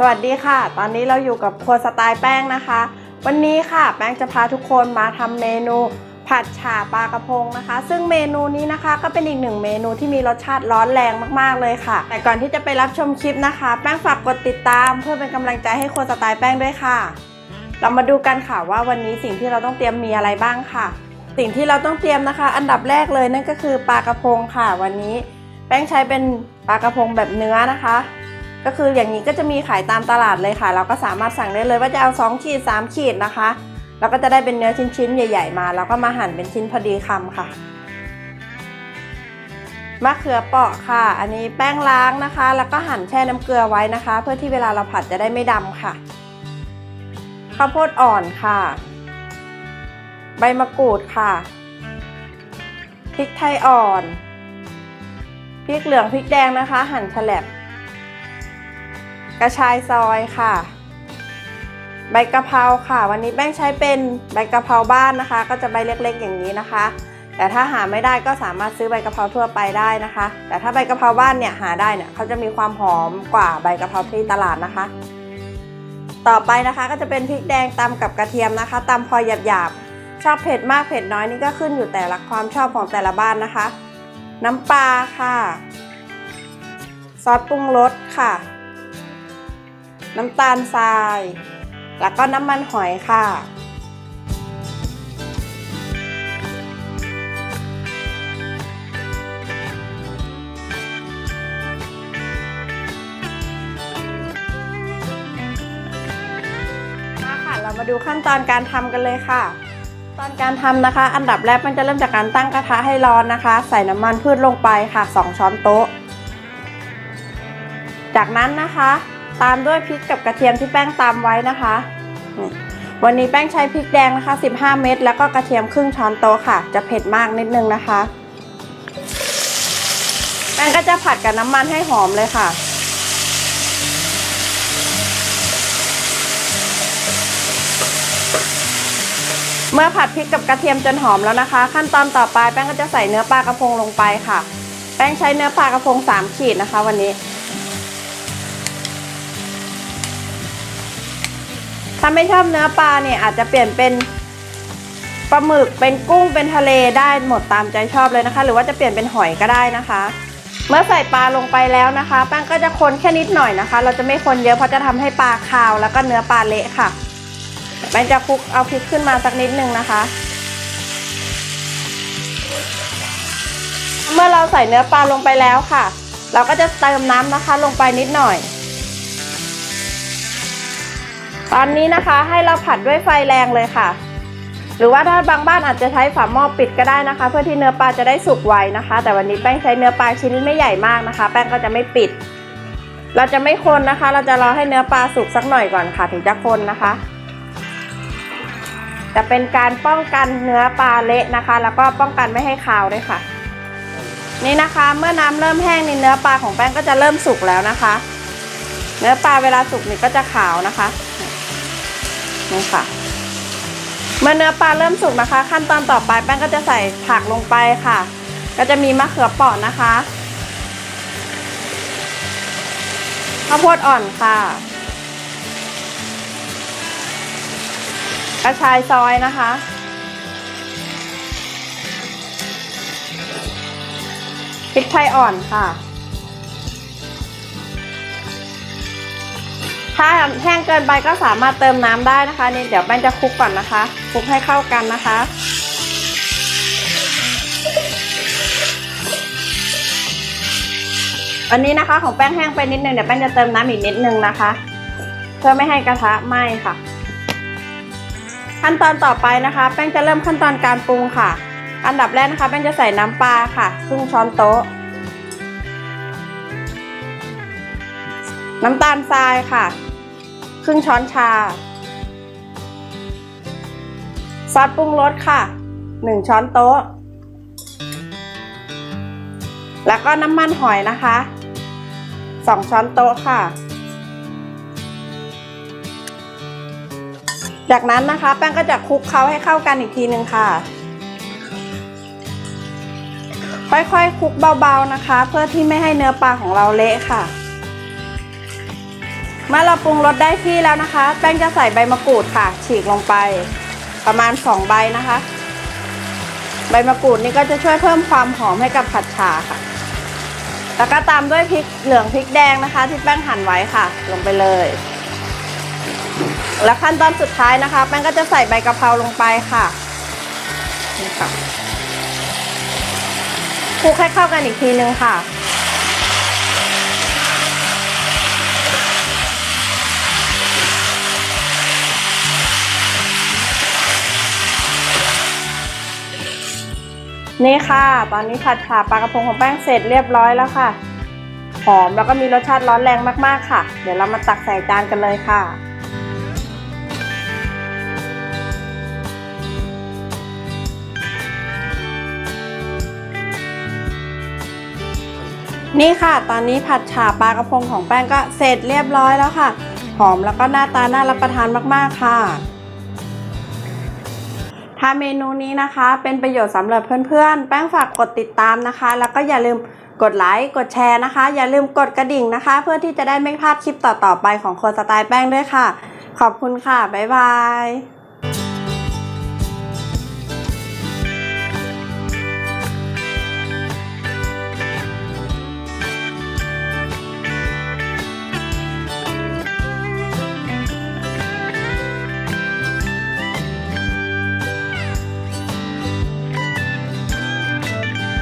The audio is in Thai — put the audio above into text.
สวัสดีค่ะ ตอนนี้เราอยู่กับครัวสไตล์แป้งนะคะ วันนี้ค่ะ แป้งจะพาทุกคนมาทำเมนูผัดฉ่าปลากระพงนะคะ ซึ่งเมนูนี้นะคะก็เป็นอีกหนึ่งเมนูที่มีรสชาติร้อนแรงมากๆเลยค่ะ แต่ก่อนที่จะไปรับชมคลิปนะคะ แป้งฝากกดติดตามเพื่อเป็นกำลังใจให้ครัวสไตล์แป้งด้วยค่ะ เรามาดูกันค่ะว่าวันนี้สิ่งที่เราต้องเตรียมมีอะไรบ้างค่ะ สิ่งที่เราต้องเตรียมนะคะ อันดับแรกเลยนั่นก็คือปลากระพงค่ะ วันนี้ แป้งใช้เป็นปลากระพงแบบเนื้อนะคะ ก็คืออย่างนี้ก็จะมีขายตามตลาดเลยค่ะ เราก็สามารถสั่งได้เลยว่าจะเอา2ขีด3ขีดนะคะแล้วก็จะได้เป็นเนื้อชิ้นๆ ใหญ่ ๆ มา แล้วก็มาหั่นเป็นชิ้นพอดีคำค่ะมะเขือเปราะค่ะ อันนี้แป้งล้างนะคะ แล้วก็หั่นแช่น้ำเกลือไว้นะคะ เพื่อที่เวลาเราผัดจะได้ไม่ดำค่ะข้าวโพดอ่อนค่ะ ใบมะกรูดค่ะพริกไทยอ่อนพริกเหลืองพริกแดงนะคะ หั่นแฉลบ กระชายซอยค่ะ ใบกะเพราค่ะ วันนี้แป้งใช้เป็นใบกะเพราบ้านนะคะ ก็จะใบเล็กๆ อย่างนี้นะคะ แต่ถ้าหาไม่ได้ก็สามารถซื้อใบกะเพราทั่วไปได้นะคะ แต่ถ้าใบกะเพราบ้านเนี่ยหาได้เนี่ยเขาจะมีความหอมกว่าใบกะเพราที่ตลาดนะคะ ต่อไปนะคะก็จะเป็นพริกแดงตำกับกระเทียมนะคะตำพอหยาบๆชอบเผ็ดมากเผ็ดน้อยนี่ก็ขึ้นอยู่แต่ละความชอบของแต่ละบ้านนะคะ น้ำปลาค่ะ ซอสปรุงรสค่ะ น้ำตาลทราย แล้วก็น้ำมันหอยค่ะ มาค่ะ เรามาดูขั้นตอนการทำกันเลยค่ะ ตอนการทำนะคะ อันดับแรกมันจะเริ่มจากการตั้งกระทะให้ร้อนนะคะ ใส่น้ำมันพืชลงไปค่ะ 2 ช้อนโต๊ะ จากนั้นนะคะ ตามด้วยพริกกับกระเทียมที่แป้งตำไว้นะคะ วันนี้แป้งใช้พริกแดงนะคะ 15 เม็ดแล้วก็กระเทียมครึ่งช้อนโต๊ะค่ะ จะเผ็ดมากนิดนึงนะคะ แป้งก็จะผัดกับน้ำมันให้หอมเลยค่ะเมื่อผัดพริกกับกระเทียมจนหอมแล้วนะคะ ขั้นตอนต่อไปแป้งก็จะใส่เนื้อปลากระพงลงไปค่ะ แป้งใช้เนื้อปลากระพง 3 ขีดนะคะ วันนี้ ถ้าไม่ชอบเนื้อปลาเนี่ยอาจจะเปลี่ยนเป็นปลาหมึกเป็นกุ้งเป็นทะเลได้หมดตามใจชอบเลยนะคะ หรือว่าจะเปลี่ยนเป็นหอยก็ได้นะคะ เมื่อใส่ปลาลงไปแล้วนะคะ แป้งก็จะคนแค่นิดหน่อยนะคะ เราจะไม่คนเยอะเพราะจะทำให้ปลาคาว แล้วก็เนื้อปลาเละค่ะแป้งจะคลุกเอาพริกขึ้นมาสักนิดนึงนะคะ เมื่อเราใส่เนื้อปลาลงไปแล้วค่ะ เราก็จะเติมน้ำนะคะลงไปนิดหน่อย ตอนนี้นะคะให้เราผัดด้วยไฟแรงเลยค่ะ หรือว่าถ้าบางบ้านอาจจะใช้ฝาหม้อปิดก็ได้นะคะ เพื่อที่เนื้อปลาจะได้สุกไวนะคะ แต่วันนี้แป้งใช้เนื้อปลาชิ้นไม่ใหญ่มากนะคะ แป้งก็จะไม่ปิด เราจะไม่คนนะคะ เราจะรอให้เนื้อปลาสุกสักหน่อยก่อนค่ะ ถึงจะคนนะคะจะเป็นการป้องกันเนื้อปลาเละนะคะ แล้วก็ป้องกันไม่ให้คาวด้วยค่ะ นี่นะคะเมื่อน้ำเริ่มแห้งในเนื้อปลาของแป้งก็จะเริ่มสุกแล้วนะคะ เนื้อปลาเวลาสุกนี่ก็จะขาวนะคะ นี่ค่ะ เมื่อเนื้อปลาเริ่มสุกนะคะ ขั้นตอนต่อไปแป้งก็จะใส่ผักลงไปค่ะ ก็จะมีมะเขือเปราะนะคะข้าวโพดอ่อนค่ะ กระชายซอยนะคะ พริกไทยอ่อนค่ะ ถ้าแห้งเกินไปก็สามารถเติมน้ำได้นะคะนี่เดี๋ยวแป้งจะคลุกก่อนนะคะคลุกให้เข้ากันนะคะ อันนี้นะคะของแป้งแห้งไปนิดนึงเดี๋ยวแป้งจะเติมน้ำอีกนิดนึงนะคะ เพื่อไม่ให้กระทะไหม้ค่ะ ขั้นตอนต่อไปนะคะ แป้งจะเริ่มขั้นตอนการปรุงค่ะ อันดับแรกนะคะ แป้งจะใส่น้ำปลาค่ะครึ่งช้อนโต๊ะน้ำตาลทรายค่ะ รึ่งช้อนชา ซอสปรุงรสค่ะ 1 ช้อนโต๊ะ แล้วก็น้ำมันหอยนะคะ 2 ช้อนโต๊ะค่ะ จากนั้นนะคะแป้งก็จะคลุกเคล้าให้เข้ากันอีกทีหนึ่งค่ะ ค่อยๆคลุกเบาๆนะคะ เพื่อที่ไม่ให้เนื้อปลาของเราเละค่ะ เมื่อเราปรุงรสได้ที่แล้วนะคะ แป้งจะใส่ใบมะกรูดค่ะ ฉีกลงไป ประมาณ 2 ใบนะคะ ใบมะกรูดนี่ก็จะช่วยเพิ่มความหอมให้กับผัดฉ่าค่ะ แล้วก็ตามด้วยพริกเหลืองพริกแดงนะคะ ที่แป้งหั่นไว้ค่ะ ลงไปเลย และขั้นตอนสุดท้ายนะคะ แป้งก็จะใส่ใบกะเพราลงไปค่ะนี่ค่ะคลุกให้เข้ากันอีกทีนึงค่ะ นี่ค่ะ ตอนนี้ผัดฉ่าปลากระพงของแป้งเสร็จเรียบร้อยแล้วค่ะ หอมแล้วก็มีรสชาติร้อนแรงมากๆค่ะ เดี๋ยวเรามาตักใส่จานกันเลยค่ะนี่ค่ะ ตอนนี้ผัดฉ่าปลากระพงของแป้งก็เสร็จเรียบร้อยแล้วค่ะ หอมแล้วก็หน้าตาน่ารับประทานมากๆค่ะ ถ้าเมนูนี้นะคะเป็นประโยชน์สำหรับเพื่อนๆ แป้งฝากกดติดตามนะคะ แล้วก็อย่าลืมกดไลค์กดแชร์นะคะ อย่าลืมกดกระดิ่งนะคะ เพื่อที่จะได้ไม่พลาดคลิปต่อๆไปของคนสไตล์แป้งด้วยค่ะ ขอบคุณค่ะ บ๊ายบาย